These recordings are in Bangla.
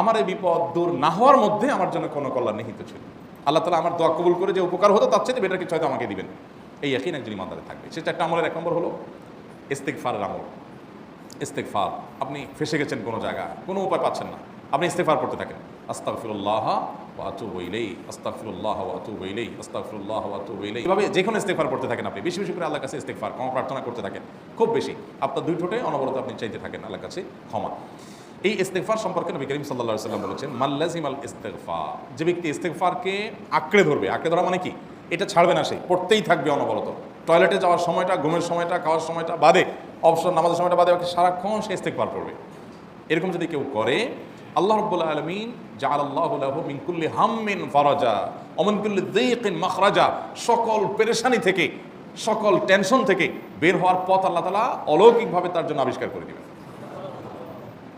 আমার এই বিপদ দূর না হওয়ার মধ্যে আমার জন্য কোনো কল্যাণ নিহিত ছিল। আল্লাহ তালা আমার দোয়া কবুল করে যে উপকার হতো, তার চেয়ে বেটার কিছু হয়তো আমাকে দিবেন। এই একই একজন ইমানদারে থাকবে। সেটা একটা আমলের এক নম্বর হলো ইস্তেকফারের আমল। ইস্তেকফার আপনি ফেসে গেছেন কোনো জায়গা কোনো উপায় পাচ্ছেন না। আপনি ইস্তেকফার করতে থাকেন। আস্তাগফিরুল্লাহ ওয়া আতুবু ইলাইহি, আস্তাগফিরুল্লাহ ওয়া আতুবু ইলাইহি, আস্তাগফিরুল্লাহ ওয়া আতুবু ইলাইহি। এভাবে যে কোনো ইস্তেগফার করতে থাকেন আপনি। বেশি বেশি করে আল্লাহর কাছে ইস্তেগফার, ক্ষমা প্রার্থনা করতে থাকেন। খুব বেশি। আপনার দুই ঠোঁটে অনবরত আপনি চাইতে থাকেন আল্লাহর কাছে ক্ষমা। এই ইস্তেগফার সম্পর্কে নবী করিম আলাইহি সাল্লাম বলেছেন মাল্লাজিম আল ইস্তেগফার। যে ব্যক্তি ইস্তেগফারকে আঁকড়ে ধরবে, আঁকড়ে ধরা মানে কি? এটা ছাড়বে না সে, পড়তেই থাকবে অনবরত। টয়লেটে যাওয়ার সময়টা, ঘুমের সময়টা, খাওয়ার সময়টা বাদে, অবসর নামাজের সময়টা বাদে ওকে সারাক্ষণ সে ইস্তেগফার পড়বে। এরকম যদি কেউ করে, আল্লাহ রব্বুল আলমিন জাল আল্লাহ মিনকুল্লি হাম্মিন ফারাজা অমিনকুল্লি দিকিন মাখরাজা, সকল পেরেশানি থেকে, সকল টেনশন থেকে বের হওয়ার পথ আল্লাহ তালা অলৌকিকভাবে তার জন্য আবিষ্কার করে দেবেন।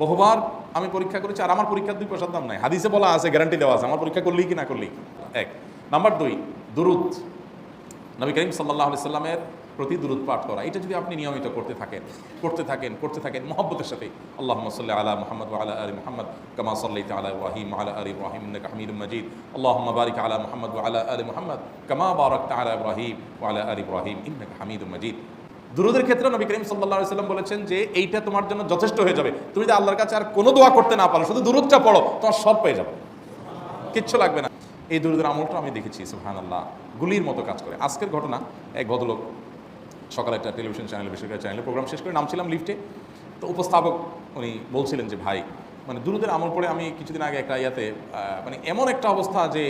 বহুবার আমি পরীক্ষা করেছি আর আমার পরীক্ষার দুই পয়সার দাম নাই। হাদিসে বলা আছে গ্যারান্টি দেওয়া আছে। আমার পরীক্ষা করলেই কি না করলেই এক। নাম্বার দুই, দুরুদ। নবী করিম সাল্লাহ সাল্লামের প্রতি দুরুদ পাঠ করা। এটা যদি আপনি নিয়মিত করতে থাকেন করতে থাকেন করতে থাকেন, মহব্বতের সাথে আল্লাহ সাল্লাহ আলা মোহাম্মদ আলা আলী মোহাম্মদ কামা সাল্লাহ আলা ওয়াহিম আলা আলী ইন্নাকা হামিদুম মাজিদ। আল্লাহ বারিক আলা মোহাম্মদ আলা আলী মোহাম্মদ কামা বারাক আলা ইব্রাহিম আলা আলী ইব্রাহিম ইন্নাকা হামিদুম মাজিদ। দুরুদের ক্ষেত্রে নবী করিম সাল্লাহ আলি সাল্লাম বলেছেন যে এইটা তোমার জন্য যথেষ্ট হয়ে যাবে। তুমি যদি আল্লাহর কাছে আর কোনো দোয়া করতে না পারো, শুধু দুরুদটা পড়ো, তোমার সব পেয়ে যাবে। কিচ্ছু লাগবে না। এই দুরুদের আমলটা আমি দেখেছি সুহান আল্লাহ গুলির মতো কাজ করে। আজকের ঘটনা, এক ভদ্রলোক সকালে একটা টেলিভিশন চ্যানেল বেসরকারি চ্যানেলে প্রোগ্রাম শেষ করে নামছিলাম লিফটে তো উপস্থাপক উনি বলছিলেন যে, ভাই মানে দুরুদের আমল পড়ে আমি কিছুদিন আগে একটা ইয়াতে মানে এমন একটা অবস্থা যে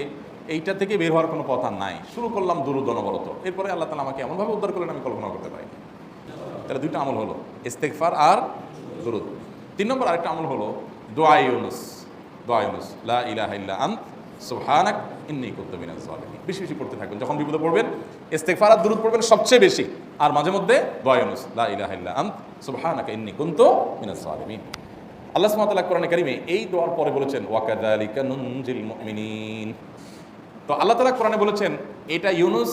এইটা থেকে বের হওয়ার কোনো পথ নাই। শুরু করলাম দুরুদ অনবরত। এরপরে আল্লাহ তালা আমাকে এমনভাবে উদ্ধার করলেন, আমি কল্পনা করতে পারিনি। তাহলে দুইটা আমল হলো ইস্তেকফার আর দুরুদ। তিন নম্বর আরেকটা আমল হলো, দোয়া ইউনুস, দোয়া লা ইলাহা ইল্লা আন্ত, সুবহানাক ইন্নী কুনতু মিনাজ জালিমিন বেশি বেশি পড়তে থাকবেন, যখন বিপদে পড়বেন, ইস্তেগফার আর দুরূদ পড়বেন সবচেয়ে বেশি। আর মাঝে মধ্যে দোয়া ইউনুস, লা ইলাহা ইল্লা আন্ত, সুবহানাকা ইন্নী কুনতু মিনাজ জালিমিন আল্লাহ সুবহানাহু ওয়া কোরআনে কারিমে এই দোয়ার পরে বলেছেন ওয়াকাযালিকা নুনজিল মুমিনিন। তো আল্লাহ তালা কোরআনে বলেছেন, এটা ইউনুস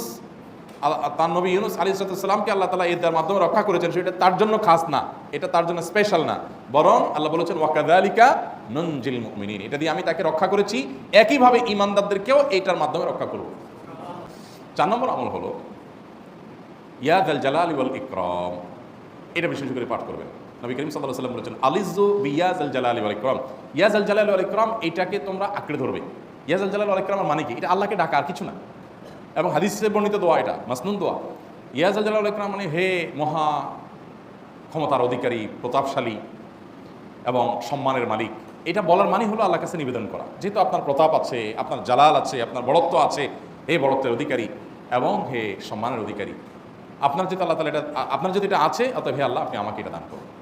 তার নবী ইউনুস আলী সালামকে আল্লাহ তালা এর মাধ্যমে রক্ষা করেছেন। সেটা তার জন্য খাস না, এটা তার জন্য স্পেশাল না। বরং আল্লাহ বলেছেন ওয়াকাদালিকা ননজিল মুমিনিন। এটা দিয়ে আমি তাকে রক্ষা করেছি, একইভাবে ইমানদারদেরকেও এইটার মাধ্যমে রক্ষা করব। চার নম্বর আমল হলো ইয়াদ আল জালাল ওয়াল ইকরম। এটা বিশেষ করে পাঠ করবেন। নবী করিম সাল্লাহ সাল্লাম বলেছেন আলিজু বিয়াজ আল জালাল ওয়াল ইকরম। ইয়াজ আল জালাল ওয়াল ইকরম, এটাকে তোমরা আঁকড়ে ধরবে। ইয়াজ আল জালাল ওয়াল ইকরমের মানে কি? এটা আল্লাহকে ডাকা আর কিছু না। এবং হাদিসে বর্ণিত দোয়া এটা, মাসনুন দোয়া। ইয়াজ আল জালাল ওয়াল ইকরাম মানে হে মহা ক্ষমতার অধিকারী, প্রতাপশালী এবং সম্মানের মালিক। এটা বলার মানে হলো আল্লাহ কাছে নিবেদন করা। যেহেতু আপনার প্রতাপ আছে, আপনার জালাল আছে, আপনার বড়ত্ব আছে, হে বড়ত্বের অধিকারী এবং হে সম্মানের অধিকারী। আপনার যেটা আল্লাহ তালা এটা, আপনার যদি এটা আছে, অতএব হে আল্লাহ আপনি আমাকে এটা দান করুন।